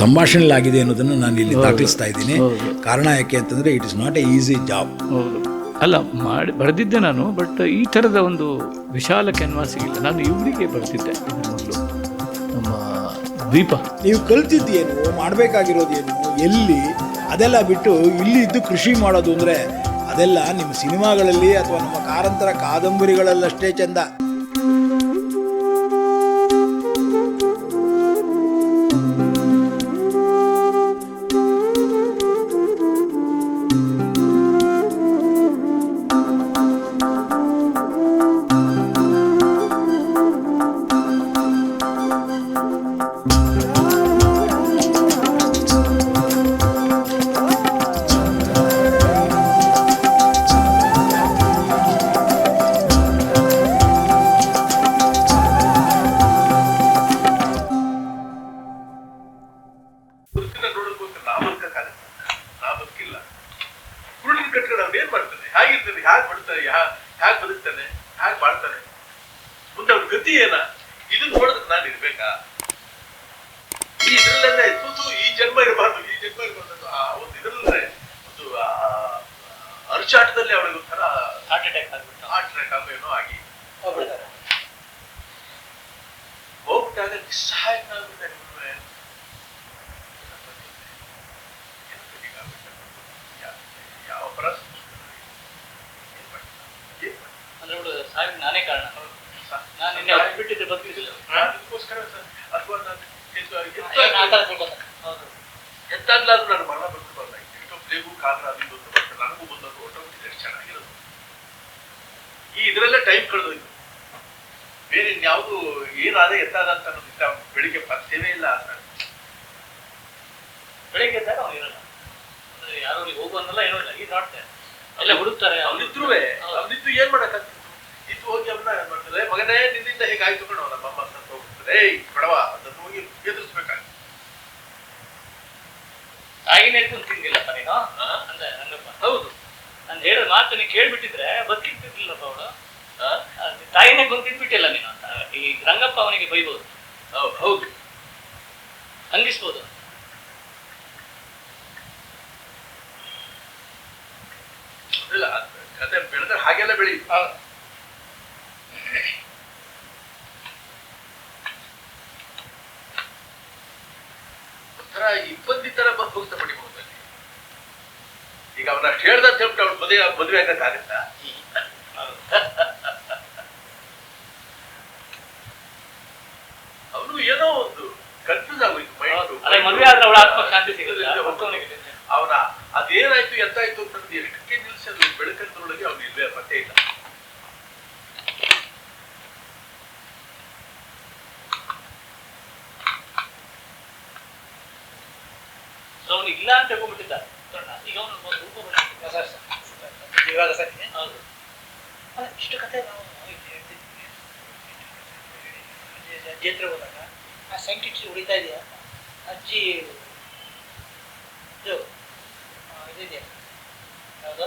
ಸಂಭಾಷಣೆಲಾಗಿದೆ ಅನ್ನೋದನ್ನು ನಾನು ಇಲ್ಲಿ ದಾಖಲಿಸ್ತಾ ಇದ್ದೀನಿ. ಕಾರಣ ಯಾಕೆ ಅಂತಂದರೆ it is not a easy job ಅಲ್ಲ ಮಾಡಿ ಬರೆದಿದ್ದೆ ನಾನು ಬಟ್ ಈ ಥರದ ಒಂದು ವಿಶಾಲ ಕ್ಯಾನ್ವಾಸ್ ಇಲ್ಲ. ನಾನು ಇವರಿಗೆ ಬರೆದಿದ್ದೆ ಮೊದಲು. ನಮ್ಮ ದ್ವೀಪ ನೀವು ಕಲ್ತಿದ್ದೇನು ಮಾಡಬೇಕಾಗಿರೋದೇನು? ಎಲ್ಲಿ? ಅದೆಲ್ಲ ಬಿಟ್ಟು ಇಲ್ಲಿ ಇದ್ದು ಕೃಷಿ ಮಾಡೋದು ಅಂದರೆ ಅದೆಲ್ಲ ನಿಮ್ಮ ಸಿನಿಮಾಗಳಲ್ಲಿ ಅಥವಾ ನಮ್ಮ ಕಾರಂತರ ಕಾದಂಬರಿಗಳಲ್ಲಷ್ಟೇ ಚಂದ. ಕಣೋ ನಮ್ಮ ಅಮ್ಮ ಅಂತ ಹೋಗ್ತಾರೆ ಏಯ್ ಬಡವ ಅದನ್ನು ಹೋಗಿ ಎದುರಿಸ್ಬೇಕಾಗ್ತದೆ ತಾಯಿನೇ ಇಟ್ಕೊಂಡು ತಿಂದಿಲ್ಲಪ್ಪ ನೀನು? ಹಾ? ಅಂದ ರಂಗಪ್ಪ ಹೌದು. ನಾನು ಹೇಳಿದ ಮಾತು ನೀನು ಕೇಳ್ಬಿಟ್ಟಿದ್ರೆ ಬದುಕಿರ್ತಿರ್ಲಿಲ್ಲಪ್ಪ ಅವಳು? ತಾಯಿನೇ ಗೊತ್ತಿದ್ಬಿಟ್ಟಿಲ್ಲ ತಿಂದ್ಬಿಟ್ಟಿಲ್ಲ ನೀನು ಅಂತ. ಈ ರಂಗಪ್ಪ ಅವನಿಗೆ ಬೈಬೋದು. ಹೌದು ಹೌದು. ಹಂಗಿಸ್ಬೋದು. ಇಲ್ಲ ಕತೆ ಬೆಳೆದ್ರೆ ಹಾಗೆಲ್ಲ ಬೆಳಿ ಇಬ್ಬಂದಿ ತರ ಅಂತ ಪಡಿಬಹುದು ಈಗ ಅವನ ಅಷ್ಟು ಹೇಳ್ದ ಅಂತ ಹೇಳ್ಬಿಟ್ಟು ಅವ್ನು ಮದುವೆ ಮದುವೆ ಆಗಕ್ಕಾಗತ್ತಾ ಅವನು ಏನೋ ಒಂದು ಕನ್ಫ್ಯೂಸ್ ಆಗೋಯ್ತು ಮದುವೆ ಆದ್ರೆ ಅವಳ ಆತ್ಮ ಶಾಂತಿ ಸಿಗುತ್ತೆ ಅವನ ಅದೇನಾಯ್ತು ಎಂತಾಯ್ತು ಅಂತಂದು ಎಷ್ಟಕ್ಕೆ ನಿಲ್ಸೋದು ಬೆಳಕಂದ್ರೊಳಗೆ ಅವನು ಇಲ್ವೇ ಮತ್ತೆ ಇಲ್ಲ. ಅವ್ನು ಇಲ್ಲ ಅಂತ ಹೇಳ್ಕೊಂಡ್ಬಿಟ್ಟಿದ್ದ ಈಗ ಅವನು ಇವಾಗ ಸರಿ ಹೌದು. ಇಷ್ಟು ಕತೆ ನಾವು ಹೋದಾಗ ಆ ಸೈಂಟಿಸ್ಟ್ ಉಳಿತಾ ಇದೆಯಾ? ಅಜ್ಜಿ ಇದು ಆ, ಹೌದು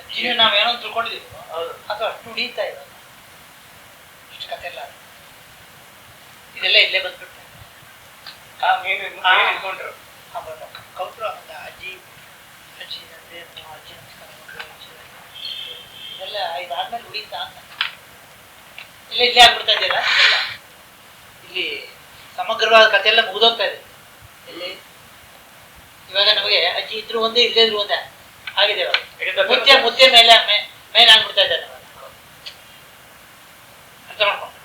ಅಜ್ಜಿನ ನಾವೇನೋ ತಿಳ್ಕೊಂಡಿದ್ದೀವಿ? ಹೌದು. ಅದು ಅಷ್ಟು ಉಳಿತಾ ಇಲ್ಲ. ಇಷ್ಟು ಕತೆ ಎಲ್ಲ ಇದೆಲ್ಲ ಇಲ್ಲೇ ಬಂದ್ಬಿಟ್ಟು ಆ. ಮೀನು ಇಟ್ಕೊಂಡ್ರು ಕೌಟ್ರು ಅಂತ ಅಜ್ಜಿ. ಅಜ್ಜಿ ಅಂದ್ರೆ ಅಜ್ಜಿ ಇದೆಲ್ಲ ಇದಾದ್ಮೇಲೆ ಉಳಿತಾ? ಅಂತ ಇಲ್ಲ ಇಲ್ಲೇ ಆಗ್ಬಿಡ್ತಾ ಇದೆಯಲ್ಲ. ಇಲ್ಲಿ. ಸಮಗ್ರವಾದ ಕಥೆ ಎಲ್ಲ ಮುಗಿದೋಗ್ತಾ ಇದೆ. ಇಲ್ಲಿ ಇವಾಗ ನಮಗೆ ಅಜ್ಜಿ ಇದ್ರು ಒಂದೇ ಇಲ್ಲೇ ಇದ್ರು ಒಂದೇ. ಆಗಿದೆ ಇವಾಗ. ಮುತ್ತೆ ಮುದ್ದೆ ಮುದ್ದೆ ಮೇಲೆ ಮೇಲೆ ಆಗ್ಬಿಡ್ತಾ ಇದ್ದಾರೆ. ಅಂತ ಮಾಡ್ಕೊಂಡು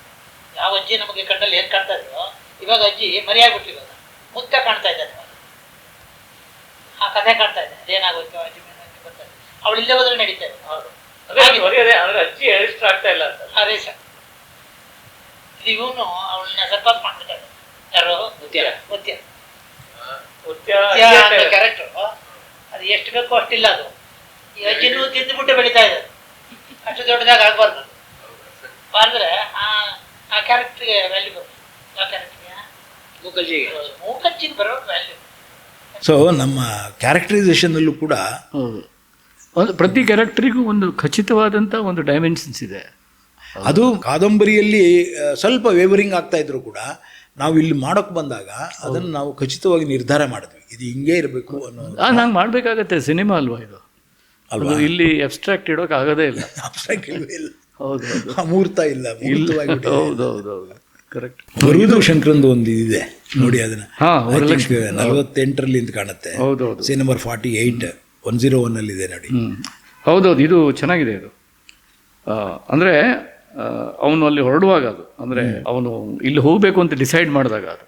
ಯಾವ ಅಜ್ಜಿ ನಮಗೆ ಕಣ್ಣಲ್ಲಿ ಏನ್ ಕಾಣ್ತಾ ಇದ್ರು ಇವಾಗ ಅಜ್ಜಿ ಮರಿಯಾಗ್ಬಿಟ್ಟು ಆಗ್ಬಿಟ್ಲು ಇವಾಗ. ಮುತ್ತ ಕಾಣ್ತಾ ಇದ್ದಾರೆ ಆ ಕಥೆ ಕಾಣ್ತಾ ಇದೆ. ಅದೇನಾಗುತ್ತೆ ಇದೆ. ಅವಳು ಇಲ್ಲೇ ಹೋದ್ರೆ ನಡೀತಾ ಇದೆ. ಅಜ್ಜಿ ಆಗ್ತಾ ಇಲ್ಲ ಅಂತ. ಅದೇ ಸರ್ ಇವನು ಅವಳನ್ನ ಸರ್ಪಾಸ್ ಮಾಡ್ಬಿಟ್ಟು ಯಾರು? ಮುತ್ಯ. ಮುತ್ಯ. ಕ್ಯಾರೆಕ್ಟರ್ ಅದು ಎಷ್ಟು ಬೇಕೋ ಅಷ್ಟಿಲ್ಲ ಅದು. ಈ ಅಜ್ಜಿನೂ ತಿಂದುಬಿಟ್ಟು ಬೆಳೀತಾ ಇದೆ. ಅಷ್ಟು ದೊಡ್ಡದಾಗ ಆಗ್ಬಾರ್ದು. ಅಂದ್ರೆ ಆ ಆ ಕ್ಯಾರೆಕ್ಟರ್ಗೆ ವ್ಯಾಲ್ಯೂ ಬರುತ್ತೆ ಯಾವ ಕ್ಯಾರೆಕ್ಟರ್ಗೆ ಮೂಕಜ್ಜಿಗೆ. ಮೂಕಜ್ಜಿಗೆ ಬರೋ ವ್ಯಾಲ್ಯೂ ಸೊ ನಮ್ಮ ಕ್ಯಾರೆಕ್ಟರೈಸೇಷನಲ್ಲೂ ಕೂಡ ಹೌದು. ಒಂದು ಪ್ರತಿ ಕ್ಯಾರೆಕ್ಟರಿಗೂ ಒಂದು ಖಚಿತವಾದಂಥ ಒಂದು ಡೈಮೆನ್ಷನ್ಸ್ ಇದೆ. ಅದು ಕಾದಂಬರಿಯಲ್ಲಿ ಸ್ವಲ್ಪ ವೇವರಿಂಗ್ ಆಗ್ತಾ ಇದ್ರು ಕೂಡ ನಾವು ಇಲ್ಲಿ ಮಾಡೋಕ್ಕೆ ಬಂದಾಗ ಅದನ್ನು ನಾವು ಖಚಿತವಾಗಿ ನಿರ್ಧಾರ ಮಾಡಿದ್ವಿ. ಇದು ಹಿಂಗೆ ಇರಬೇಕು ಅನ್ನೋ ಆ ನಂಗೆ ಮಾಡಬೇಕಾಗತ್ತೆ ಸಿನಿಮಾ ಅಲ್ವಾ ಇದು? ಅಲ್ವಾ? ಇಲ್ಲಿ ಅಬ್ಸ್ಟ್ರಾಕ್ಟ್ ಇಡೋಕೆ ಆಗೋದೇ ಇಲ್ಲ. ಅಬ್ಸ್ಟ್ರಾಕ್ಟ್ ಇಲ್ವೇ ಇಲ್ಲ. ಹೌದು ಹೌದು. ಅಮೂರ್ತ ಇಲ್ಲ. ಹೌದು ಹೌದು ಹೌದು. ಕರೆಕ್ಟ್ ಬರುವುದು ಶಂಕರಂದು ಒಂದು ಇದೆ ನೋಡಿ ಅದನ್ನ. ನಲವತ್ತೆಂಟರಲ್ಲಿ ಅಂತ ಕಾಣುತ್ತೆ. ಹೌದು ಹೌದು C number forty eight one zero one ಅಲ್ಲಿ ಇದೆ ನೋಡಿ ಹೌದೌದು ಇದು ಚೆನ್ನಾಗಿದೆ ಇದು ಅಂದರೆ ಅಂದ್ರೆ ಅವನು ಅಲ್ಲಿ ಹೊರಡುವಾಗ ಅದು. ಅಂದ್ರೆ ಅವನು ಇಲ್ಲಿ ಹೋಗಬೇಕು ಅಂತ ಡಿಸೈಡ್ ಮಾಡಿದಾಗ ಅದು.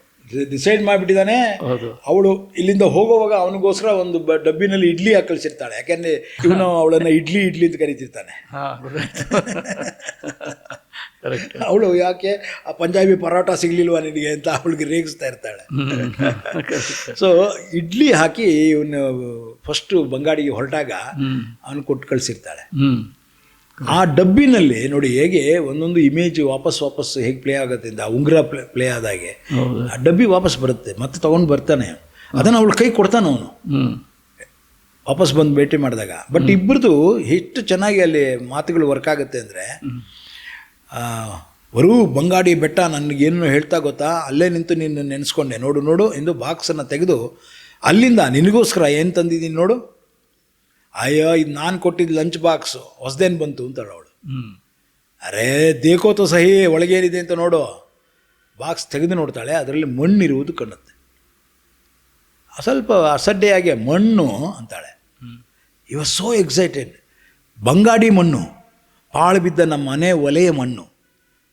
ಡಿಸೈಡ್ ಮಾಡಿಬಿಟ್ಟಿದ್ದಾನೆ ಹೌದು. ಅವಳು ಇಲ್ಲಿಂದ ಹೋಗುವಾಗ ಅವನಿಗೋಸ್ಕರ ಒಂದು ಬ- ಡಬ್ಬಿನಲ್ಲಿ ಇಡ್ಲಿ ಹಾಕಿ ಕಳಿಸಿರ್ತಾಳೆ ಯಾಕೆಂದ್ರೆ ಇವನು ಅವಳನ್ನ ಇಡ್ಲಿ ಇಡ್ಲಿ ಅಂತ ಕರಿತಿರ್ತಾನೆ. ಅವಳು ಯಾಕೆ ಆ ಪಂಜಾಬಿ ಪರೋಟ ಸಿಗ್ಲಿಲ್ವಾ ನಿನಗೆ ಅಂತ ಅವಳಿಗೆ ರೇಗಿಸ್ತಾ ಇರ್ತಾಳೆ. ಸೊ ಇಡ್ಲಿ ಹಾಕಿ ಇವನು ಫಸ್ಟ್ ಬಂಗಾಡಿಗೆ ಹೊರಟಾಗ ಅವನು ಕೊಟ್ಟು ಕಳಿಸಿರ್ತಾಳೆ. ಆ ಡಬ್ಬಿನಲ್ಲಿ ನೋಡಿ ಹೇಗೆ ಒಂದೊಂದು ಇಮೇಜ್ ವಾಪಸ್ ವಾಪಸ್ ಹೇಗೆ ಪ್ಲೇ ಆಗುತ್ತೆ ಆ ಉಂಗುರ ಪ್ಲೇ ಪ್ಲೇ ಆದಾಗೆ. ಆ ಡಬ್ಬಿ ವಾಪಸ್ ಬರುತ್ತೆ ಮತ್ತೆ ತಗೊಂಡು ಬರ್ತಾನೆ. ಅದನ್ನು ಅವಳು ಕೈ ಕೊಡ್ತಾನೆ ಅವನು. ವಾಪಸ್ ಬಂದು ಭೇಟಿ ಮಾಡಿದಾಗ. ಬಟ್ ಇಬ್ಬರದು ಎಷ್ಟು ಚೆನ್ನಾಗಿ ಅಲ್ಲಿ ಮಾತುಗಳು ವರ್ಕ್ ಆಗುತ್ತೆ ಅಂದರೆ ವರು ಬಂಗಾಡಿ ಬೆಟ್ಟ ನನಗೇನು ಹೇಳ್ತಾ ಗೊತ್ತಾ? ಅಲ್ಲೇ ನಿಂತು ನಿನ್ನ ನೆನೆಸ್ಕೊಂಡೆ. ನೋಡು ನೋಡು ಎಂದು ಬಾಕ್ಸನ್ನು ತೆಗೆದು ಅಲ್ಲಿಂದ ನಿನಗೋಸ್ಕರ ಏನು ತಂದಿದ್ದೀನಿ ನೋಡು? ಅಯ್ಯೋ ಇದು ನಾನು ಕೊಟ್ಟಿದ್ದು ಲಂಚ್ ಬಾಕ್ಸು ಹೊಸ್ದೇನು ಬಂತು ಅಂತಾಳೆ ಅವಳು. ಹ್ಞೂ ಅರೇ ದೇಕೋತು ಸಹಿ ಒಳಗೇನಿದೆ ಅಂತ ನೋಡು. ಬಾಕ್ಸ್ ತೆಗೆದು ನೋಡ್ತಾಳೆ ಅದರಲ್ಲಿ ಮಣ್ಣಿರುವುದು ಕಾಣುತ್ತೆ. ಸ್ವಲ್ಪ ಅಸಡ್ಡೆಯಾಗಿ ಮಣ್ಣು ಅಂತಾಳೆ. ಇವ ಸೋ ಎಕ್ಸೈಟೆಡ್ ಬಂಗಾಡಿ ಮಣ್ಣು. ಪಾಳು ಬಿದ್ದ ನಮ್ಮ ಮನೆ ಒಲೆಯ ಮಣ್ಣು.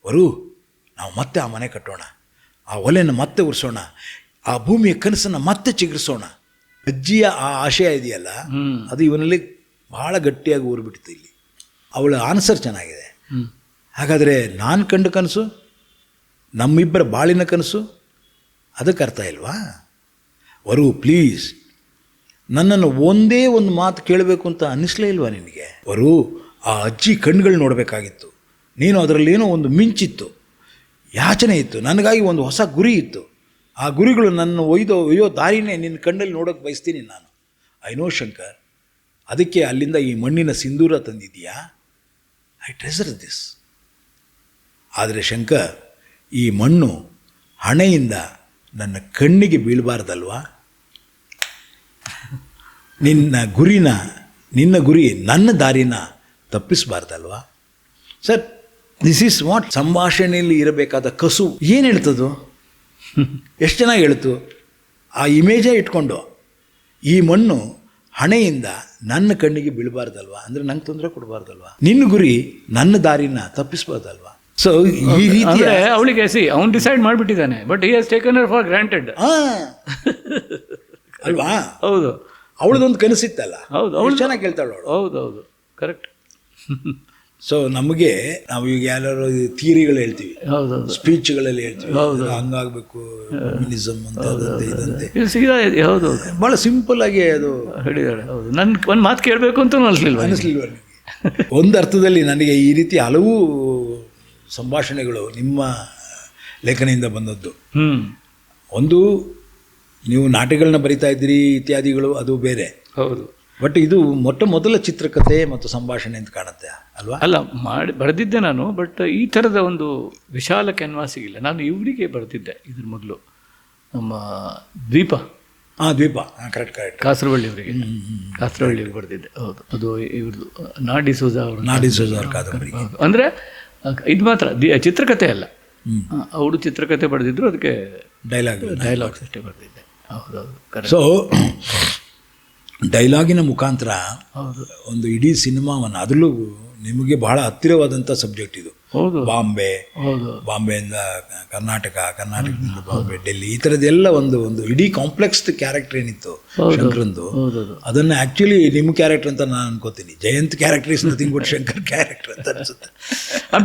ವರು ನಾವು ಮತ್ತೆ ಆ ಮನೆ ಕಟ್ಟೋಣ. ಆ ಒಲೆಯನ್ನು ಮತ್ತೆ ಉರಿಸೋಣ. ಆ ಭೂಮಿಯ ಕನಸನ್ನು ಮತ್ತೆ ಚಿಗರಿಸೋಣ. ಅಜ್ಜಿಯ ಆ ಆಶಯ ಇದೆಯಲ್ಲ ಅದು ಇವನಲ್ಲಿ ಬಹಳ ಗಟ್ಟಿಯಾಗಿ ಊರಿಬಿಡ್ತು ಇಲ್ಲಿ. ಅವಳ ಆನ್ಸರ್ ಚೆನ್ನಾಗಿದೆ. ಹಾಗಾದರೆ ನಾನು ಕಂಡ ಕನಸು ನಮ್ಮಿಬ್ಬರ ಬಾಳಿನ ಕನಸು ಅದಕ್ಕೆ ಅರ್ಥ ಇಲ್ವಾ? ವರು ಪ್ಲೀಸ್ ನನ್ನನ್ನು ಒಂದೇ ಒಂದು ಮಾತು ಕೇಳಬೇಕು ಅಂತ ಅನ್ನಿಸ್ಲೇ ಇಲ್ವಾ ನಿನಗೆ? ವರು ಆ ಅಜ್ಜಿ ಕಣ್ಗಳು ನೋಡಬೇಕಾಗಿತ್ತು. ನೀನು ಅದರಲ್ಲೇನೋ ಒಂದು ಮಿಂಚಿತ್ತು. ಯಾಚನೆ ಇತ್ತು. ನನಗಾಗಿ ಒಂದು ಹೊಸ ಗುರಿ ಇತ್ತು. ಆ ಗುರಿಗಳು ನನ್ನ ಒಯ್ದೋ, ಒಯ್ಯೋ ದಾರಿನೇ ನಿನ್ನ ಕಣ್ಣಲ್ಲಿ ನೋಡೋಕೆ ಬಯಸ್ತೀನಿ ನಾನು. ಐ ನೋ ಶಂಕರ್, ಅದಕ್ಕೆ ಅಲ್ಲಿಂದ ಈ ಮಣ್ಣಿನ ಸಿಂಧೂರ ತಂದಿದ್ದೀಯಾ? I treasure this. ಆದರೆ ಶಂಕರ್, ಈ ಮಣ್ಣು ಹಣೆಯಿಂದ ನನ್ನ ಕಣ್ಣಿಗೆ ಬೀಳಬಾರ್ದಲ್ವಾ? ನಿನ್ನ ಗುರಿನ, ನಿನ್ನ ಗುರಿ ನನ್ನ ದಾರಿನ ತಪ್ಪಿಸಬಾರ್ದಲ್ವಾ? ಸರ್ ದಿಸ್ ಈಸ್ ವಾಟ್ ಸಂಭಾಷಣೆಯಲ್ಲಿ ಇರಬೇಕಾದ ಕಸು. ಏನು ಹೇಳ್ತದು? ಎಷ್ಟು ಚೆನ್ನಾಗಿ ಹೇಳ್ತು? ಆ ಇಮೇಜೇ ಇಟ್ಕೊಂಡು ಈ ಮಣ್ಣು ಹಣೆಯಿಂದ ನನ್ನ ಕಣ್ಣಿಗೆ ಬೀಳಬಾರ್ದಲ್ವಾ? ಅಂದರೆ ನಂಗೆ ತೊಂದರೆ ಕೊಡಬಾರ್ದಲ್ವಾ? ನಿನ್ನ ಗುರಿ ನನ್ನ ದಾರಿನ ತಪ್ಪಿಸ್ಬಾರ್ದಲ್ವಾ? ಸೊ ಈ ರೀತಿ ಅವಳಿಗೆ ಸಿ ಅವ್ನು ಡಿಸೈಡ್ ಮಾಡಿಬಿಟ್ಟಿದ್ದಾನೆ ಬಟ್ ಈ ಹಸ್ ಟೇಕನ್ ಫಾರ್ ಗ್ರಾಂಟೆಡ್ ಅಲ್ವಾ? ಹೌದು. ಅವಳದೊಂದು ಕನಸಿತ್ತಲ್ಲ? ಹೌದು, ಅವಳು ಚೆನ್ನಾಗಿ ಕೇಳ್ತಾಳು ಅವಳು? ಹೌದು ಹೌದು. ಕರೆಕ್ಟ್ ಸೊ ನಮಗೆ ನಾವು ಈಗ ಯಾರು ಥಿಯರಿಗಳು ಹೇಳ್ತೀವಿ. ಹೌದು ಹೌದು ಸ್ಪೀಚ್ಗಳಲ್ಲಿ ಹೇಳ್ತೀವಿ. ಹಂಗಾಗಬೇಕು ಅಂತ ಇದಂತೆ. ಹೌದು ಬಹಳ ಭಾಳ ಸಿಂಪಲ್ ಆಗಿ ಅದು ಹೇಳಿದಾಳೆ ಹೌದು. ನನ್ನ ಒಂದು ಮಾತು ಕೇಳಬೇಕು ಅಂತ ಅನಿಸ್ಲಿಲ್ಲ ಅನಿಸ್ಲಿಲ್ವ ಒಂದು ಅರ್ಥದಲ್ಲಿ ನನಗೆ ಈ ರೀತಿ ಹಲವು ಸಂಭಾಷಣೆಗಳು ನಿಮ್ಮ ಲೇಖನಿಯಿಂದ ಬಂದದ್ದು. ಒಂದು ನೀವು ನಾಟಕಗಳನ್ನ ಬರಿತಾ ಇದ್ದೀರಿ ಇತ್ಯಾದಿಗಳು ಅದು ಬೇರೆ. ಹೌದು. ಬಟ್ ಇದು ಮೊಟ್ಟ ಮೊದಲ ಚಿತ್ರಕಥೆ ಮತ್ತು ಸಂಭಾಷಣೆ ಅಂತ ಕಾಣುತ್ತೆ ಅಲ್ವಾ? ಅಲ್ಲ ಮಾಡಿ ಬರೆದಿದ್ದೆ ನಾನು ಬಟ್ ಈ ಥರದ ಒಂದು ವಿಶಾಲ ಕ್ಯಾನ್ವಾಸಿಗಿಲ್ಲ. ನಾನು ಇವರಿಗೆ ಬರೆದಿದ್ದೆ ಇದ್ರ ಮೊದಲು. ನಮ್ಮ ದ್ವೀಪ. ಹಾಂ ದ್ವೀಪ. ಹಾಂ ಕರೆಕ್ಟ್ ಕರೆಕ್ಟ್ ಕಾಸರವಳ್ಳಿ ಅವರಿಗೆ. ಕಾಸರವಳ್ಳಿ ಬರೆದಿದ್ದೆ. ಹೌದು. ಅದು ಇವ್ರದ್ದು ನಾಡಿ ಸೂಜಾ ಅವರು ನಾಡಿ ಸೋಜಾರ್ ಕಾದಂಬರಿ. ಹೌದು. ಅಂದರೆ ಇದು ಮಾತ್ರ ದಿ- ಚಿತ್ರಕಥೆ ಅಲ್ಲ. ಅವರು ಚಿತ್ರಕಥೆ ಬರೆದಿದ್ರು ಅದಕ್ಕೆ ಡೈಲಾಗ್ ಡೈಲಾಗ್ಸ್ ಅಷ್ಟೇ ಬರೆದಿದ್ದೆ. ಹೌದೌದು ಕರೆಕ್ಟ್ ಸೊ ಡೈಲಾಗಿನ ಮುಖಾಂತರ ಒಂದು ಇಡೀ ಸಿನಿಮಾವನ್ನು ಅದರಲ್ಲೂ ನಿಮಗೆ ಬಹಳ ಹತ್ತಿರವಾದಂಥ ಸಬ್ಜೆಕ್ಟ್ ಇದು. ಹೌದು. ಬಾಂಬೆ ಬಾಂಬೆಯಿಂದ ಕರ್ನಾಟಕ ಕರ್ನಾಟಕದಿಂದ ಬಾಂಬೆ ಡೆಲ್ಲಿ ಈ ಥರದ್ದೆಲ್ಲ ಒಂದು ಒಂದು ಇಡೀ ಕಾಂಪ್ಲೆಕ್ಸ್ ಕ್ಯಾರೆಕ್ಟರ್ ಏನಿತ್ತು ಶಂಕರಂದು. ಅದನ್ನು ಆ್ಯಕ್ಚುಲಿ ನಿಮ್ಮ ಕ್ಯಾರೆಕ್ಟರ್ ಅಂತ ನಾನು ಅನ್ಕೋತೀನಿ. Jayant character is nothing but Shankar character ಅಂತ ಅನಿಸುತ್ತೆ.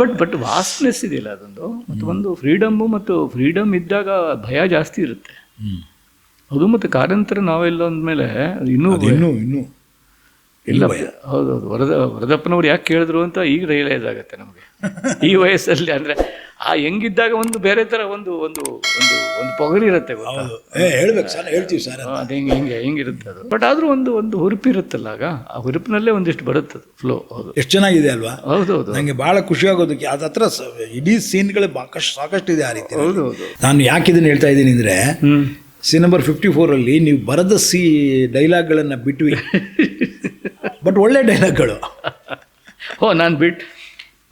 ಬಟ್ ಬಟ್ ವಾಸ್ಟ್ನೆಸ್ ಇದೆಯಲ್ಲ ಅದೊಂದು? ಮತ್ತು ಒಂದು ಫ್ರೀಡಮ್ಮು ಮತ್ತು ಫ್ರೀಡಮ್ ಇದ್ದಾಗ ಭಯ ಜಾಸ್ತಿ ಇರುತ್ತೆ. ಅದು ಮತ್ತು ಕಾರಂತರ ನಾವೆಲ್ಲ ಅಂದಮೇಲೆ ಅದು ಇನ್ನೂ ಇನ್ನೂ ಇನ್ನೂ ಇಲ್ಲ ಹೌದೌದು. ವರದ ವರದಪ್ಪನವ್ರು ಯಾಕೆ ಕೇಳಿದ್ರು ಅಂತ ಈಗ ರಿಯಲೈಸ್ ಆಗುತ್ತೆ ನಮಗೆ. ಈ ವಯಸ್ಸಲ್ಲಿ ಅಂದರೆ ಆ ಹೆಂಗಿದ್ದಾಗ ಒಂದು ಬೇರೆ ಥರ ಒಂದು ಒಂದು ಒಂದು ಒಂದು ಪೊಗರಿರುತ್ತೆ ಇರುತ್ತೆ ಹೌದು. ಏ ಹೇಳ್ಬೇಕು ಸರ್ ಹೇಳ್ತೀವಿ ಸರ್ ಅದು ಹೆಂಗೆ ಹಿಂಗೆ ಹೆಂಗಿರುತ್ತೆ ಅದು. ಬಟ್ ಆದರೂ ಒಂದು ಒಂದು ಹುರುಪಿರುತ್ತಲ್ಲ ಆಗ ಆ ಹುರುಪಿನಲ್ಲೇ ಒಂದಿಷ್ಟು ಬರುತ್ತೆ ಫ್ಲೋ ಹೌದು. ಎಷ್ಟು ಚೆನ್ನಾಗಿದೆ ಅಲ್ವಾ? ಹೌದು ಹೌದು ನನಗೆ ಭಾಳ ಖುಷಿ ಆಗೋದಕ್ಕೆ ಅದ ಹತ್ರ ಇಡೀ ಸೀನ್ಗಳು ಸಾಕಷ್ಟು ಸಾಕಷ್ಟು ಇದೆ ಆ ರೀತಿ ಹೌದು ಹೌದು ನಾನು ಯಾಕೆ ಇದನ್ನು ಹೇಳ್ತಾ ಇದ್ದೀನಿ ಅಂದರೆ ಸಿ ನಂಬರ್ ಫಿಫ್ಟಿ ಫೋರಲ್ಲಿ ನೀವು ಬರದ ಸಿ ಡೈಲಾಗ್ಗಳನ್ನು ಬಿಟ್ವಿ. ಬಟ್ ಒಳ್ಳೆ ಡೈಲಾಗ್ಗಳು. ಓ ನಾನು ಬಿಟ್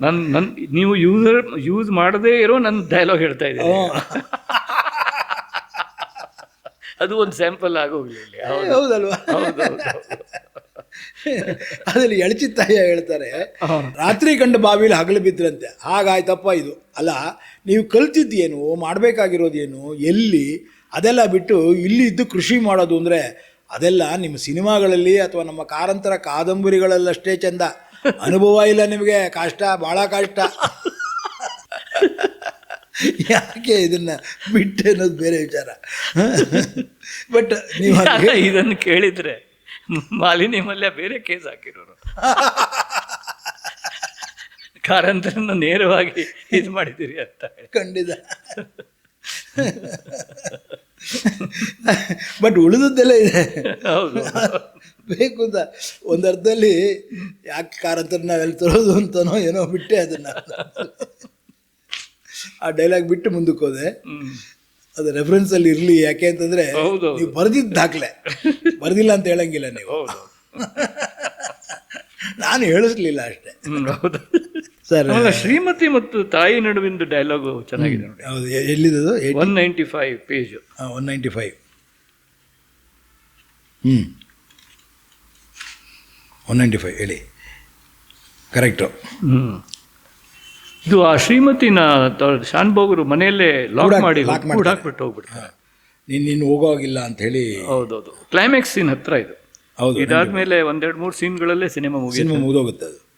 ನನ್ನ ನನ್ನ ನೀವು ಯೂಸರ್ ಯೂಸ್ ಮಾಡದೇ ಇರೋ ನನ್ನ ಡೈಲಾಗ್ ಹೇಳ್ತಾ ಇದ್ದೀನಿ. ಅದು ಒಂದು ಸ್ಯಾಂಪಲ್ ಆಗೋಗ್ಲಿಲ್ಲ ಹೌದು. ಹೌದಲ್ವಾ? ಹೌದು ಹೌದು ಅದರಲ್ಲಿ ಎಳಚಿತ್ತಾಯ ಹೇಳ್ತಾರೆ ರಾತ್ರಿ ಕಂಡು ಬಾವಿಲಿ ಹಗಲು ಬಿದ್ರಂತೆ ಹಾಗಾಯ್ತಪ್ಪ ಇದು. ಅಲ್ಲ ನೀವು ಕಲ್ತಿದ್ದೇನು ಮಾಡಬೇಕಾಗಿರೋದೇನು ಎಲ್ಲಿ? ಅದೆಲ್ಲ ಬಿಟ್ಟು ಇಲ್ಲಿ ಇದ್ದು ಕೃಷಿ ಮಾಡೋದು ಅಂದರೆ ಅದೆಲ್ಲ ನಿಮ್ಮ ಸಿನಿಮಾಗಳಲ್ಲಿ ಅಥವಾ ನಮ್ಮ ಕಾರಂತರ ಕಾದಂಬರಿಗಳಲ್ಲಷ್ಟೇ ಚೆಂದ. ಅನುಭವ ಇಲ್ಲ ನಿಮಗೆ ಕಷ್ಟ ಭಾಳ ಕಷ್ಟ. ಯಾಕೆ ಇದನ್ನ ಬಿಟ್ಟೆ ಅನ್ನೋದು ಬೇರೆ ವಿಚಾರ. ಬಟ್ ನೀವು ಇದನ್ನು ಕೇಳಿದ್ರೆ ಮಾಲಿನಿ ಮಲ್ಯ ಬೇರೆ ಕೇಸ್ ಹಾಕಿರೋರು. ಕಾರಂತರನ್ನು ನೇರವಾಗಿ ಇದು ಮಾಡಿದ್ದೀರಿ ಅಂತ. ಖಂಡಿತ. ಬಟ್ ಉಳಿದದ್ದೆಲ್ಲ ಇದೆ. ಬೇಕು ಅಂತ. ಒಂದು ಅರ್ಥದಲ್ಲಿ ಯಾಕೆ ಕಾರಂತರ ನಾವೆಲ್ಲಿ ತರೋದು ಅಂತನೋ ಏನೋ ಬಿಟ್ಟೆ ಅದನ್ನ. ಆ ಡೈಲಾಗ್ ಬಿಟ್ಟು ಮುಂದಕ್ಕೆ ಹೋದೆ. ಅದು ರೆಫರೆನ್ಸ್ ಅಲ್ಲಿ ಇರಲಿ ಯಾಕೆ ಅಂತಂದ್ರೆ ನೀವು ಬರೆದಿದ್ದ ದಾಖಲೆ. ಬರೆದಿಲ್ಲ ಅಂತ ಹೇಳಂಗಿಲ್ಲ ನೀವು. ನಾನು ಹೇಳಿಸ್ಲಿಲ್ಲ ಅಷ್ಟೇ. ಹೌದು. ಸರ್ ಶ್ರೀಮತಿ ಮತ್ತು ತಾಯಿ ನಡುವಿನ ಡೈಲಾಗ್ ಚೆನ್ನಾಗಿದೆ ನೋಡಿ. ಹೌದು. ಎಲ್ಲಿದೆ ಎಲ್ಲಿದದು? One ninety five page one ninety five ಹ್ಞೂ ಒನ್ ನೈಂಟಿ ಫೈವ್ ಹೇಳಿ. ಕರೆಕ್ಟು ಹ್ಞೂ ಇದು ಆ ಶ್ರೀಮತಿನ ಶಾನ್ ಬೋಗರು ಮನೆಯಲ್ಲೇ ಲಾಕ್ ಮಾಡಿ ಹಾಕ್ಬಿಟ್ಟು ಹೋಗ್ಬಿಟ್ಟು ನೀನ್ ಹೋಗ್ಬಿಡ್ತಾರೆ. ನೀನು ನೀನು ಹೋಗೋಗಿಲ್ಲ ಅಂತ ಹೇಳಿ. ಹೌದೌದು. ಕ್ಲೈಮ್ಯಾಕ್ಸ್ ಸೀನ್ ಹತ್ರ ಇದು. ಹೌದು ಇದಾದ್ಮೇಲೆ ಒಂದೆರಡು ಮೂರು ಸೀನ್ಗಳಲ್ಲೇ ಸಿನಿಮಾ ಮುಗಿ ಸಿನಿಮಾ ಮುಗಿದೋಗುತ್ತೆ ಅದು.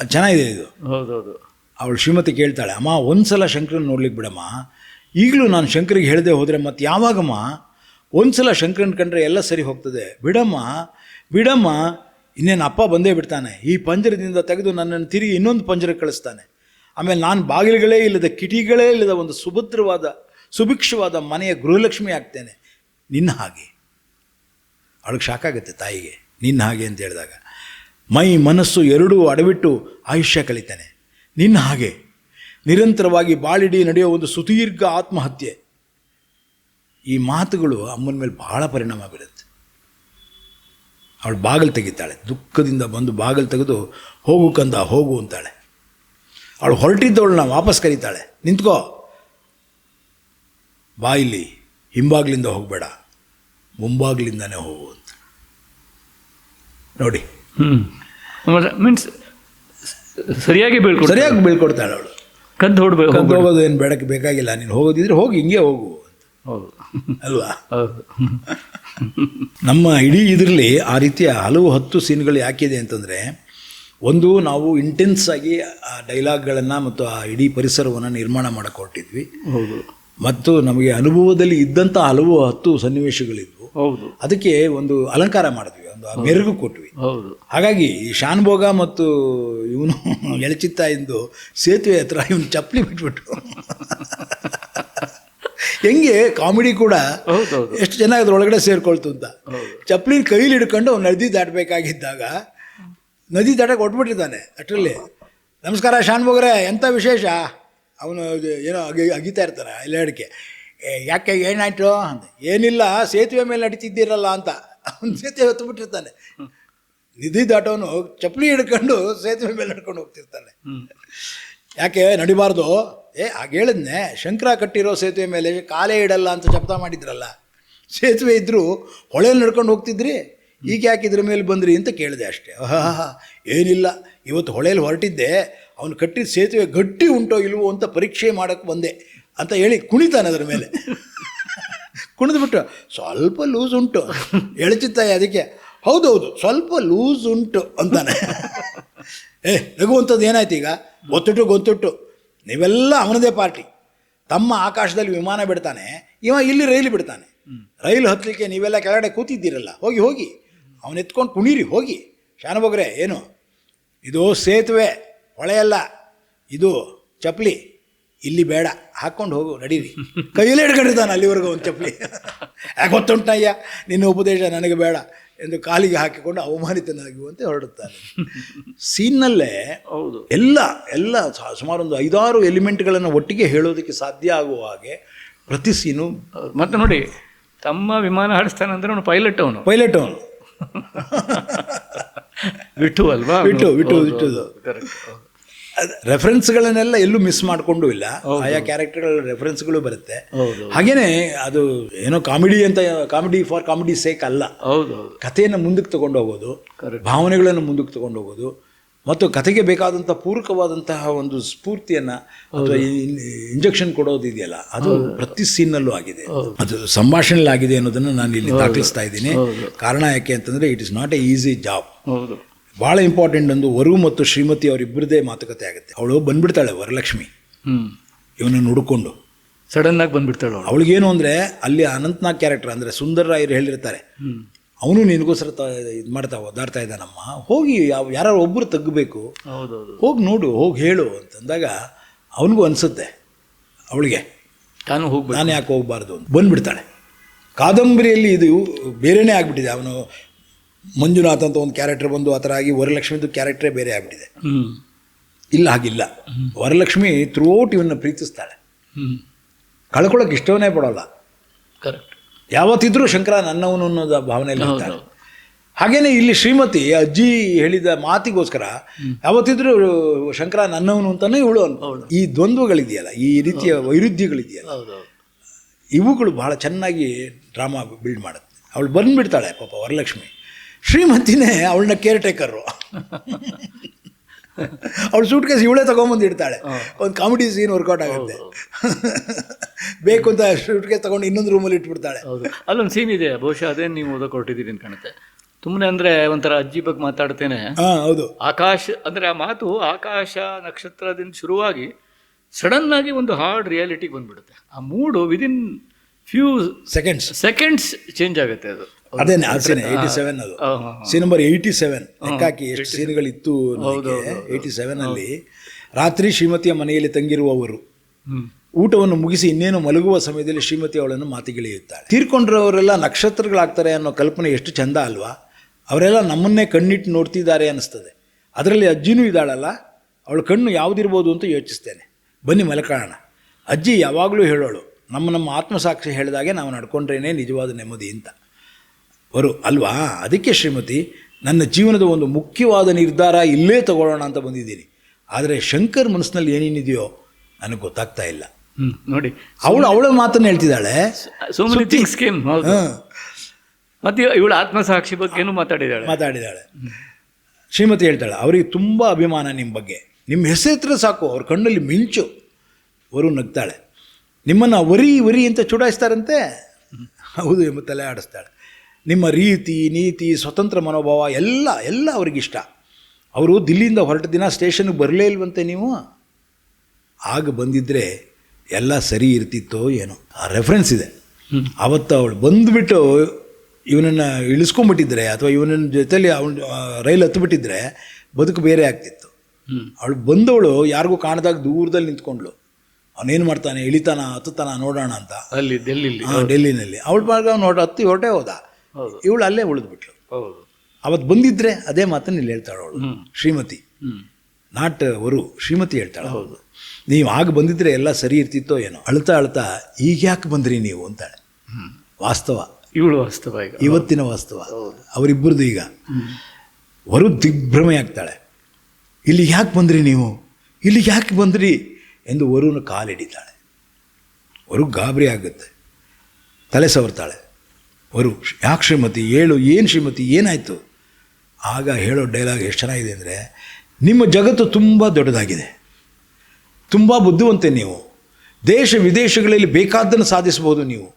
ಅದು ಚೆನ್ನಾಗಿದೆ ಇದು. ಹೌದೌದು. ಅವಳು ಶ್ರೀಮತಿ ಕೇಳ್ತಾಳೆ ಅಮ್ಮ ಒಂದು ಸಲ ಶಂಕರನ್ ನೋಡ್ಲಿಕ್ಕೆ ಬಿಡಮ್ಮ. ಈಗಲೂ ನಾನು ಶಂಕರಿಗೆ ಹೇಳದೆ ಹೋದರೆ ಮತ್ತೆ ಯಾವಾಗಮ್ಮ? ಒಂದು ಸಲ ಶಂಕರನ್ ಕಂಡ್ರೆ ಎಲ್ಲ ಸರಿ ಹೋಗ್ತದೆ. ಬಿಡಮ್ಮ ಬಿಡಮ್ಮ. ಇನ್ನೇನು ಅಪ್ಪ ಬಂದೇ ಬಿಡ್ತಾನೆ. ಈ ಪಂಜರದಿಂದ ತೆಗೆದು ನನ್ನನ್ನು ತಿರುಗಿ ಇನ್ನೊಂದು ಪಂಜರಕ್ಕೆ ಕಳಿಸ್ತಾನೆ. ಆಮೇಲೆ ನಾನು ಬಾಗಿಲುಗಳೇ ಇಲ್ಲದ ಕಿಟಿಗಳೇ ಇಲ್ಲದ ಒಂದು ಸುಭದ್ರವಾದ ಸುಭಿಕ್ಷವಾದ ಮನೆಯ ಗೃಹಲಕ್ಷ್ಮಿ ಆಗ್ತೇನೆ. ನಿನ್ನ ಹಾಗೆ. ಅವಳಿಗೆ ಶಾಕಾಗುತ್ತೆ ತಾಯಿಗೆ. ನಿನ್ನ ಹಾಗೆ ಅಂತ ಹೇಳಿದಾಗ. ಮೈ ಮನಸ್ಸು ಎರಡೂ ಅಡವಿಟ್ಟು ಆಯುಷ್ಯ ಕಲಿತಾನೆ ನಿನ್ನ ಹಾಗೆ. ನಿರಂತರವಾಗಿ ಬಾಳಿಡಿ ನಡೆಯೋ ಒಂದು ಸುದೀರ್ಘ ಆತ್ಮಹತ್ಯೆ. ಈ ಮಾತುಗಳು ಅಮ್ಮನ ಮೇಲೆ ಬಹಳ ಪರಿಣಾಮ ಬೀರುತ್ತೆ. ಅವಳು ಬಾಗಿಲು ತೆಗಿತಾಳೆ. ದುಃಖದಿಂದ ಬಂದು ಬಾಗಿಲು ತೆಗೆದು ಹೋಗು ಕಂದ, ಹೋಗು ಅಂತಾಳೆ. ಅವಳು ಹೊರಟಿದ್ದವಳನ್ನ ವಾಪಸ್ ಕರೀತಾಳೆ. ನಿಂತ್ಕೋ. ಬಾಯಿಲಿ ಇಲ್ಲಿ. ಹಿಂಬಾಗ್ಲಿಂದ ಹೋಗಬೇಡ. ಮುಂಬಾಗ್ಲಿಂದನೇ ಹೋಗು ನೋಡಿ. ಹ್ಮ್. ಮೀನ್ಸ್ ಸರಿಯಾಗಿ ಬೀಳ್ಕೊಡ್ತಾರೆ ಸರಿಯಾಗಿ ಬೀಳ್ಕೊಡ್ತಾಳೆ ಅವಳು. ಕದ್ದು ಹೊಡ್ಬೇಕು ಕದ್ದು ಹೋಗೋದು ಏನು ಬೇಡಕ್ಕೆ ಬೇಕಾಗಿಲ್ಲ. ನೀನು ಹೋಗೋದಿದ್ರೆ ಹೋಗಿ ಹಿಂಗೆ ಹೋಗು ಹೌದು. ಅಲ್ವಾ? ಹೌದು. ನಮ್ಮ ಇಡೀ ಇದರಲ್ಲಿ ಆ ರೀತಿಯ ಹಲವು ಹತ್ತು ಸೀನ್ಗಳು ಯಾಕಿದೆ ಅಂತಂದರೆ ಒಂದು ನಾವು ಇಂಟೆನ್ಸ್ ಆಗಿ ಆ ಡೈಲಾಗ್ಗಳನ್ನು ಮತ್ತು ಆ ಇಡೀ ಪರಿಸರವನ್ನು ನಿರ್ಮಾಣ ಮಾಡಕ್ಕೆ ಹೊರಟಿದ್ವಿ ಹೌದು. ಮತ್ತು ನಮಗೆ ಅನುಭವದಲ್ಲಿ ಇದ್ದಂಥ ಹಲವು ಹತ್ತು ಸನ್ನಿವೇಶಗಳಿದ್ವು. ಹೌದು. ಅದಕ್ಕೆ ಒಂದು ಅಲಂಕಾರ ಮಾಡಿದ್ವಿ. ಒಂದು ಮೆರುಗು ಕೊಟ್ವಿ. ಹೌದು. ಹಾಗಾಗಿ ಈ ಶಾನ್ಭೋಗ ಮತ್ತು ಇವನು ಎಳಚಿತ್ತ ಎಂದು ಸೇತುವೆ ಹತ್ರ ಇವನು ಚಪ್ಪಲಿ ಬಿಟ್ಬಿಟ್ಟು ಹೆಂಗೆ ಕಾಮಿಡಿ ಕೂಡ ಎಷ್ಟು ಚೆನ್ನಾಗಿ ಅದ್ರೊಳಗಡೆ ಸೇರ್ಕೊಳ್ತು ಅಂತ. ಚಪ್ಪಲಿನ ಕೈಲಿ ಹಿಡ್ಕೊಂಡು ಅವ್ನು ನದಿ ದಾಟಬೇಕಾಗಿದ್ದಾಗ ನದಿ ದಾಟಕ್ಕೆ ಹೊಟ್ಬಿಟ್ಟಿದ್ದಾನೆ ಅಷ್ಟರಲ್ಲಿ ನಮಸ್ಕಾರ ಶಾನ್ಭೋಗ್ರೆ ಎಂಥ ವಿಶೇಷ? ಅವನು ಏನೋ ಅಗಿ ಅಗಿತಾ ಇರ್ತಾನೆ ಇಲ್ಲ ಅಡಿಕೆ ಯಾಕೆ ಏನಾಯಿತು? ಏನಿಲ್ಲ ಸೇತುವೆ ಮೇಲೆ ನಡೀತಿದ್ದೀರಲ್ಲ ಅಂತ. ಅವನು ಸೇತುವೆ ಹೊತ್ತುಬಿಟ್ಟಿರ್ತಾನೆ ನಿಧಿ ದಾಟವನು ಚಪ್ಪಲಿ ಹಿಡ್ಕೊಂಡು ಸೇತುವೆ ಮೇಲೆ ನಡ್ಕೊಂಡು ಹೋಗ್ತಿರ್ತಾನೆ. ಯಾಕೆ ನಡಿಬಾರ್ದು? ಏ ಹಾಗೆ ಹೇಳಿದ್ನೆ ಶಂಕರ ಕಟ್ಟಿರೋ ಸೇತುವೆ ಮೇಲೆ ಕಾಲೇ ಇಡಲ್ಲ ಅಂತ ಶಬ್ದ ಮಾಡಿದ್ರಲ್ಲ. ಸೇತುವೆ ಇದ್ದರೂ ಹೊಳೆಯಲ್ಲಿ ನಡ್ಕೊಂಡು ಹೋಗ್ತಿದ್ರಿ? ಈಗ ಯಾಕೆ ಇದ್ರ ಮೇಲೆ ಬಂದ್ರಿ ಅಂತ ಕೇಳಿದೆ ಅಷ್ಟೇ. ಏನಿಲ್ಲ. ಇವತ್ತು ಹೊಳೆಯಲ್ಲಿ ಹೊರಟಿದ್ದೆ. ಅವನು ಕಟ್ಟಿದ ಸೇತುವೆ ಗಟ್ಟಿ ಉಂಟೋ ಇಲ್ವೋ ಅಂತ ಪರೀಕ್ಷೆ ಮಾಡೋಕ್ಕೆ ಬಂದೆ ಅಂತ ಹೇಳಿ ಕುಣಿತಾನೆ ಅದರ ಮೇಲೆ. ಕುಣಿದ್ಬಿಟ್ಟು ಸ್ವಲ್ಪ ಲೂಸ್ ಉಂಟು. ಎಳಚಿತ್ತಾಯ ಅದಕ್ಕೆ. ಹೌದೌದು, ಸ್ವಲ್ಪ ಲೂಸ್ ಉಂಟು ಅಂತಾನೆ. ಏ ರಘುವಂಥದ್ದು ಏನಾಯ್ತು ಈಗ? ಗೊತ್ತುಟ್ಟು ಗೊತ್ತುಟ್ಟು ನೀವೆಲ್ಲ ಅವನದೇ ಪಾರ್ಟಿ. ತಮ್ಮ ಆಕಾಶದಲ್ಲಿ ವಿಮಾನ ಬಿಡ್ತಾನೆ, ಇವ ಇಲ್ಲಿ ರೈಲು ಬಿಡ್ತಾನೆ. ರೈಲು ಹತ್ತಲಿಕ್ಕೆ ನೀವೆಲ್ಲ ಕೆಳಗಡೆ ಕೂತಿದ್ದೀರಲ್ಲ, ಹೋಗಿ ಹೋಗಿ. ಅವನ ಎತ್ಕೊಂಡು ಕುಣೀರಿ, ಹೋಗಿ. ಶಾನಭೋಗ್ರೆ ಏನು? ಇದು ಸೇತುವೆ, ಹೊಳೆಯಲ್ಲ. ಇದು ಚಪ್ಪಲಿ ಇಲ್ಲಿ ಬೇಡ ಹಾಕ್ಕೊಂಡು ಹೋಗು ನಡೀರಿ. ಕೈಯಲ್ಲೇ ಹಿಡ್ಕೊಂಡಿದ್ದಾನೆ ಅಲ್ಲಿವರೆಗೂ ಒಂದು ಚಪ್ಪಲಿ. ಯಾಕೆ ಗೊತ್ತುಂಟಯ್ಯ ನಿನ್ನ ಉಪದೇಶ ನನಗೆ ಬೇಡ ಎಂದು ಕಾಲಿಗೆ ಹಾಕಿಕೊಂಡು ಅವಮಾನಿತನಾಗುವಂತೆ ಹೊರಡುತ್ತಾನೆ. ಸೀನ್ನಲ್ಲೇ ಹೌದು. ಎಲ್ಲ ಎಲ್ಲ ಸುಮಾರು ಒಂದು ಐದಾರು ಎಲಿಮೆಂಟ್ಗಳನ್ನು ಒಟ್ಟಿಗೆ ಹೇಳೋದಕ್ಕೆ ಸಾಧ್ಯ ಆಗುವ ಹಾಗೆ ಪ್ರತಿ ಸೀನು. ಮತ್ತೆ ನೋಡಿ ತಮ್ಮ ವಿಮಾನ ಹಾಡಿಸ್ತಾನೆ ಅಂದರೆ ಅವನು ಪೈಲಟ್ ಅವನು. ಪೈಲಟ್ ಅವನು. ಬಿಟ್ಟು ಅಲ್ವಾ? ಬಿಟ್ಟು, ಬಿಟ್ಟು, ಬಿಟ್ಟುದು. ರೆಫರೆನ್ಸ್ಗಳನ್ನೆಲ್ಲ ಎಲ್ಲೂ ಮಿಸ್ ಮಾಡಿಕೊಂಡು ಇಲ್ಲ. ಆಯಾ ಕ್ಯಾರೆಕ್ಟರ್ಗಳ ರೆಫರೆನ್ಸ್ಗಳು ಬರುತ್ತೆ. ಹಾಗೇನೆ ಅದು ಏನೋ ಕಾಮಿಡಿ ಅಂತ ಕಾಮಿಡಿ ಫಾರ್ ಕಾಮಿಡಿ ಸೇಕ್ ಅಲ್ಲ. ಕಥೆಯನ್ನು ಮುಂದಕ್ಕೆ ತಗೊಂಡು ಹೋಗೋದು. ಭಾವನೆಗಳನ್ನು ಮುಂದಕ್ಕೆ ತಗೊಂಡು ಹೋಗೋದು ಮತ್ತು ಕಥೆಗೆ ಬೇಕಾದಂತಹ ಪೂರಕವಾದಂತಹ ಒಂದು ಸ್ಫೂರ್ತಿಯನ್ನ ಅಥವಾ ಇಂಜೆಕ್ಷನ್ ಕೊಡೋದು ಇದೆಯಲ್ಲ ಅದು ಪ್ರತಿ ಸೀನ್ನಲ್ಲೂ ಆಗಿದೆ. ಅದು ಸಂಭಾಷಣೆಯಲ್ಲಿ ಆಗಿದೆ ಅನ್ನೋದನ್ನು ನಾನು ಇಲ್ಲಿ ದಾಖಲಿಸ್ತಾ ಇದ್ದೀನಿ. ಕಾರಣ ಯಾಕೆ ಅಂತಂದರೆ it is not a easy job ಭಾಳ ಇಂಪಾರ್ಟೆಂಟ್ ಒಂದು ವರು ಮತ್ತು ಶ್ರೀಮತಿ ಅವರಿಬ್ಬರದೇ ಮಾತುಕತೆ ಆಗುತ್ತೆ. ಅವಳು ಬಂದ್ಬಿಡ್ತಾಳೆ ವರಲಕ್ಷ್ಮಿ. ಇವನನ್ನು ಹುಡುಕೊಂಡು ಸಡನ್ ಆಗಿ ಬಂದ್ಬಿಡ್ತಾಳೆ ಅವಳು. ಅವಳಿಗೇನು ಅಂದರೆ ಅಲ್ಲಿ ಅನಂತನಾಗ್ ಕ್ಯಾರೆಕ್ಟರ್ ಅಂದರೆ ಸುಂದರ ರಾಯರು ಹೇಳಿರ್ತಾರೆ. ಅವನು ನಿನಗೋಸ್ಕರ ತ ಇದು ಮಾಡ್ತಾ ಓದಾಡ್ತಾ ಇದ್ದಾನಮ್ಮ. ಹೋಗಿ ಯಾವ ಯಾರು ಒಬ್ಬರು ತಗ್ಗಬೇಕು ಹೋಗಿ ನೋಡು ಹೋಗಿ ಹೇಳು ಅಂತಂದಾಗ ಅವನಿಗೂ ಅನಿಸುತ್ತೆ ಅವಳಿಗೆ. ತಾನು ಹೋಗಿ ನಾನು ಯಾಕೆ ಹೋಗಬಾರ್ದು ಅಂತ. ಬಂದ್ಬಿಡ್ತಾಳೆ. ಕಾದಂಬರಿಯಲ್ಲಿ ಇದು ಬೇರೆನೇ ಆಗಿಬಿಟ್ಟಿದೆ. ಅವನು ಮಂಜುನಾಥ್ ಅಂತ ಒಂದು ಕ್ಯಾರೆಕ್ಟರ್ ಬಂದು ಆ ಥರ ಆಗಿ ವರಲಕ್ಷ್ಮಿದು ಕ್ಯಾರೆಕ್ಟ್ರೇ ಬೇರೆ ಆಗಿಬಿಟ್ಟಿದೆ. ಇಲ್ಲ ಹಾಗಿಲ್ಲ. ವರಲಕ್ಷ್ಮಿ ಥ್ರೂಔಟ್ ಇವನ್ನ ಪ್ರೀತಿಸ್ತಾಳೆ. ಕಳ್ಕೊಳ್ಳೋಕೆ ಇಷ್ಟವನ್ನೇ ಪಡೋಲ್ಲ. ಕರೆಕ್ಟ್ ಯಾವತ್ತಿದ್ರೂ ಶಂಕರ ನನ್ನವನು ಅನ್ನೋದ ಭಾವನೆಯಲ್ಲಿ ಇರ್ತಾರೆ ಇರ್ತಾಳೆ. ಹಾಗೇನೆ ಇಲ್ಲಿ ಶ್ರೀಮತಿ ಅಜ್ಜಿ ಹೇಳಿದ ಮಾತಿಗೋಸ್ಕರ ಯಾವತ್ತಿದ್ರೂ ಶಂಕರ ನನ್ನವನು ಅಂತಾನೆ ಇವಳು ಅನ್ಕೊಳ್ಳೋಳು. ಈ ದ್ವಂದ್ವಗಳಿದೆಯಲ್ಲ ಈ ರೀತಿಯ ವೈರುಧ್ಯಗಳಿದೆಯಲ್ಲ ಇವುಗಳು ಬಹಳ ಚೆನ್ನಾಗಿ ಡ್ರಾಮಾ ಬಿಲ್ಡ್ ಮಾಡುತ್ತೆ. ಅವಳು ಬಂದ್ಬಿಡ್ತಾಳೆ ಪಾಪ ವರಲಕ್ಷ್ಮಿ. ಶ್ರೀಮತಿನೇ ಅವಳನ್ನ ಕೇರ್ ಟೇಕರು ಅವಳು ಸೂಟ್ ಕೇಸ್ ಇವಳೇ ತಗೊಂಬಂದು ಇಡ್ತಾಳೆ ಒಂದು ಕಾಮಿಡಿ ಸೀನ್ ವರ್ಕೌಟ್ ಆಗುತ್ತೆ. ಬೇಕು ಅಂತ ಸೂಟ್ ಕೇಸ್ ತಗೊಂಡು ಇನ್ನೊಂದು ರೂಮಲ್ಲಿ ಇಟ್ಬಿಡ್ತಾಳೆ. ಅಲ್ಲೊಂದು ಸೀನ್ ಇದೆ ಬಹುಶಃ ಅದೇ ನೀವು ಓದಕ್ಕೆ ಹೊರಟಿದ್ದೀರಿ ಅಂತ ಕಾಣುತ್ತೆ. ತುಂಬನೇ ಅಂದ್ರೆ ಒಂಥರ ಅಜ್ಜಿ ಬಗ್ಗೆ ಮಾತಾಡ್ತೇನೆ. ಹಾಂ ಹೌದು. ಆಕಾಶ ಅಂದ್ರೆ ಆ ಮಾತು ಆಕಾಶ ನಕ್ಷತ್ರದಿಂದ ಶುರುವಾಗಿ ಸಡನ್ ಆಗಿ ಒಂದು ಹಾರ್ಡ್ ರಿಯಾಲಿಟಿಗೆ ಬಂದ್ಬಿಡುತ್ತೆ. ಆ mood within few seconds seconds change ಆಗುತ್ತೆ ಅದು. ಅದೇನೆ ಆ ಸೀನ್ ಏಯ್ಟಿ ಸೆವೆನ್ ಅದು. ಸೀನ್ ನಂಬರ್ ಏಯ್ಟಿ ಸೆವೆನ್ ಲೆಕ್ಕಾಕಿ ಎಷ್ಟು ಸೀನ್ಗಳಿತ್ತು ಏಯ್ಟಿ ಸೆವೆನಲ್ಲಿ ರಾತ್ರಿ ಶ್ರೀಮತಿಯ ಮನೆಯಲ್ಲಿ ತಂಗಿರುವವರು ಊಟವನ್ನು ಮುಗಿಸಿ ಇನ್ನೇನು ಮಲಗುವ ಸಮಯದಲ್ಲಿ ಶ್ರೀಮತಿ ಅವಳನ್ನು ಮಾತಿಗಿಳಿಯುತ್ತಾಳೆ ತೀರ್ಕೊಂಡ್ರವರೆಲ್ಲ ನಕ್ಷತ್ರಗಳಾಗ್ತಾರೆ ಅನ್ನೋ ಕಲ್ಪನೆ ಎಷ್ಟು ಚಂದ ಅಲ್ವಾ? ಅವರೆಲ್ಲ ನಮ್ಮನ್ನೇ ಕಣ್ಣಿಟ್ಟು ನೋಡ್ತಿದ್ದಾರೆ ಅನ್ನಿಸ್ತದೆ. ಅದರಲ್ಲಿ ಅಜ್ಜಿನೂ ಇದ್ದಾಳಲ್ಲ ಅವಳ ಕಣ್ಣು ಯಾವುದಿರ್ಬೋದು ಅಂತ ಯೋಚಿಸ್ತೇನೆ. ಬನ್ನಿ ಮಲಕಾಣ. ಅಜ್ಜಿ ಯಾವಾಗಲೂ ಹೇಳೋಳು ನಮ್ಮ ನಮ್ಮ ಆತ್ಮಸಾಕ್ಷಿ ಹೇಳಿದಾಗೆ ನಾವು ನಡ್ಕೊಂಡ್ರೇನೆ ನಿಜವಾದ ನೆಮ್ಮದಿ ಅಂತ. ಅವರು ಅಲ್ವಾ? ಅದಕ್ಕೆ ಶ್ರೀಮತಿ ನನ್ನ ಜೀವನದ ಒಂದು ಮುಖ್ಯವಾದ ನಿರ್ಧಾರ ಇಲ್ಲೇ ತಗೊಳ್ಳೋಣ ಅಂತ ಬಂದಿದ್ದೀನಿ. ಆದರೆ ಶಂಕರ್ ಮನಸ್ಸಿನಲ್ಲಿ ಏನೇನಿದೆಯೋ ನನಗೆ ಗೊತ್ತಾಗ್ತಾ ಇಲ್ಲ. ನೋಡಿ. ಅವಳು ಅವಳ ಮಾತನ್ನು ಹೇಳ್ತಿದ್ದಾಳೆ. ಮತ್ತೆ ಇವಳು ಆತ್ಮಸಾಕ್ಷಿ ಬಗ್ಗೆನೂ ಮಾತಾಡಿದಾಳೆ. ಮಾತಾಡಿದಾಳೆ. ಶ್ರೀಮತಿ ಹೇಳ್ತಾಳೆ ಅವರಿಗೆ ತುಂಬ ಅಭಿಮಾನ ನಿಮ್ಮ ಬಗ್ಗೆ. ನಿಮ್ಮ ಹೆಸರಿತ್ರ ಸಾಕು ಅವ್ರ ಕಣ್ಣಲ್ಲಿ ಮಿಂಚು. ಅವರು ನಗ್ತಾಳೆ ನಿಮ್ಮನ್ನು ವರಿ ವರಿ ಅಂತ ಚುಡಾಯಿಸ್ತಾರಂತೆ. ಹೌದು ಎಂಬ ತಲೆ ಆಡಿಸ್ತಾಳೆ. ನಿಮ್ಮ ರೀತಿ ನೀತಿ ಸ್ವತಂತ್ರ ಮನೋಭಾವ ಎಲ್ಲ ಎಲ್ಲ ಅವ್ರಿಗಿಷ್ಟ. ಅವರು ದಿಲ್ಲಿಯಿಂದ ಹೊರಟ ದಿನ ಸ್ಟೇಷನ್ಗೆ ಬರಲೇ ಇಲ್ವಂತೆ ನೀವು? ಆಗ ಬಂದಿದ್ದರೆ ಎಲ್ಲ ಸರಿ ಇರ್ತಿತ್ತೋ ಏನೋ. ಆ ರೆಫರೆನ್ಸ್ ಇದೆ. ಅವತ್ತು ಅವಳು ಬಂದುಬಿಟ್ಟು ಇವನನ್ನು ಇಳಿಸ್ಕೊಂಬಿಟ್ಟಿದ್ರೆ ಅಥವಾ ಇವನ ಜೊತೆಲಿ ಅವನ ರೈಲು ಹತ್ತುಬಿಟ್ಟಿದ್ರೆ ಬದುಕು ಬೇರೆ ಆಗ್ತಿತ್ತು. ಅವಳು ಬಂದವಳು ಯಾರಿಗೂ ಕಾಣದಾಗ ದೂರದಲ್ಲಿ ನಿಂತ್ಕೊಂಡ್ಳು. ಅವನೇನು ಮಾಡ್ತಾನೆ? ಇಳಿತಾನ ಹತ್ತುತ್ತಾನ ನೋಡೋಣ ಅಂತ. ಅಲ್ಲಿ ಡೆಲ್ಲಿಲಿ. ಡೆಲ್ಲಿನಲ್ಲಿ. ಅವಳ ಮಾರ್ಗ ನೋಡ ಹತ್ತಿ ಹೊರಟೇ ಹೋದ. ಇವಳು ಅಲ್ಲೇ ಉಳಿದ್ಬಿಟ್ಲು. ಹೌದು. ಅವತ್ತು ಬಂದಿದ್ರೆ ಅದೇ ಮಾತನ್ನು ಇಲ್ಲಿ ಹೇಳ್ತಾಳೆ ಅವಳು. ಶ್ರೀಮತಿ. ನಾಟ್ ವರು ಶ್ರೀಮತಿ ಹೇಳ್ತಾಳೆ ಹೌದು. ನೀವು ಆಗ ಬಂದಿದ್ರೆ ಎಲ್ಲ ಸರಿ ಇರ್ತಿತ್ತೋ ಏನೋ. ಅಳ್ತಾ ಅಳ್ತಾ ಈಗ ಯಾಕೆ ಬಂದ್ರಿ ನೀವು? ಅಂತಾಳೆ. ವಾಸ್ತವ. ಇವಳು ವಾಸ್ತವ ಈಗ. ಇವತ್ತಿನ ವಾಸ್ತವ. ಅವರಿಬ್ಬರದು ಈಗ. ವರು ದಿಗ್ಭ್ರಮೆ ಆಗ್ತಾಳೆ. ಇಲ್ಲಿ ಯಾಕೆ ಬಂದ್ರಿ ನೀವು? ಇಲ್ಲಿ ಯಾಕೆ ಬಂದ್ರಿ? ಎಂದು ವರುನ ಕಾಲಿಡಿತಾಳೆ ವರು ಗಾಬರಿ ಆಗುತ್ತೆ. ತಲೆ ಸವರ್ತಾಳೆ. ವರು ಯಾಕೆ ಶ್ರೀಮತಿ? ಹೇಳು, ಏನು ಶ್ರೀಮತಿ? ಏನಾಯಿತು? ಆಗ ಹೇಳೋ ಡೈಲಾಗ್ ಎಷ್ಟು ಚೆನ್ನಾಗಿದೆ ಅಂದರೆ, ನಿಮ್ಮ ಜಗತ್ತು ತುಂಬ ದೊಡ್ಡದಾಗಿದೆ. ತುಂಬ ಬುದ್ಧಿವಂತೆ ನೀವು. ದೇಶ ವಿದೇಶಗಳಲ್ಲಿ ಬೇಕಾದ್ದನ್ನು ಸಾಧಿಸ್ಬೋದು ನೀವು.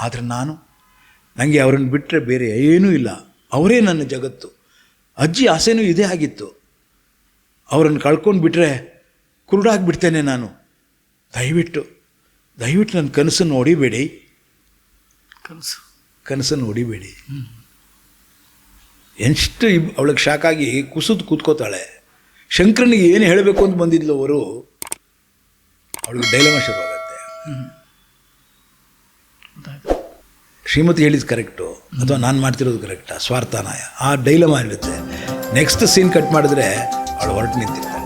ಆದರೆ ನಾನು ನನಗೆ ಅವರನ್ನು ಬಿಟ್ಟರೆ ಬೇರೆ ಏನೂ ಇಲ್ಲ. ಅವರೇ ನನ್ನ ಜಗತ್ತು. ಅಜ್ಜಿ ಆಸೆನೂ ಇದೇ ಆಗಿತ್ತು. ಅವರನ್ನು ಕಳ್ಕೊಂಡು ಬಿಟ್ಟರೆ ಕುರುಡಾಗಿಬಿಡ್ತೇನೆ ನಾನು. ದಯವಿಟ್ಟು ದಯವಿಟ್ಟು ನನ್ನ ಕನಸನ್ನು ಹೊಡಿಬೇಡಿ ಕನಸು. ಕನಸನ್ನು ಹೊಡಿಬೇಡಿ ಎಷ್ಟು ಇಬ್ ಅವಳಿಗೆ ಶಾಕಾಗಿ ಕುಸಿದು ಕೂತ್ಕೋತಾಳೆ. ಶಂಕರನಿಗೆ ಏನು ಹೇಳಬೇಕು ಅಂತ ಬಂದಿದ್ಲು ಅವರು ಅವಳಿಗೆ ಡೈಲಮ ಶುರುವಾಗತ್ತೆ. ಶ್ರೀಮತಿ ಹೇಳಿದ್ದು ಕರೆಕ್ಟು ಅಥವಾ ನಾನು ಮಾಡ್ತಿರೋದು ಕರೆಕ್ಟಾ? ಸ್ವಾರ್ಥನಾಯ. ಆ ಡೈಲಮ ಇರುತ್ತೆ. ನೆಕ್ಸ್ಟ್ ಸೀನ್ ಕಟ್ ಮಾಡಿದ್ರೆ ಅವಳು ಹೊರಟು ನಿಂತಿರ್ತಾಳೆ.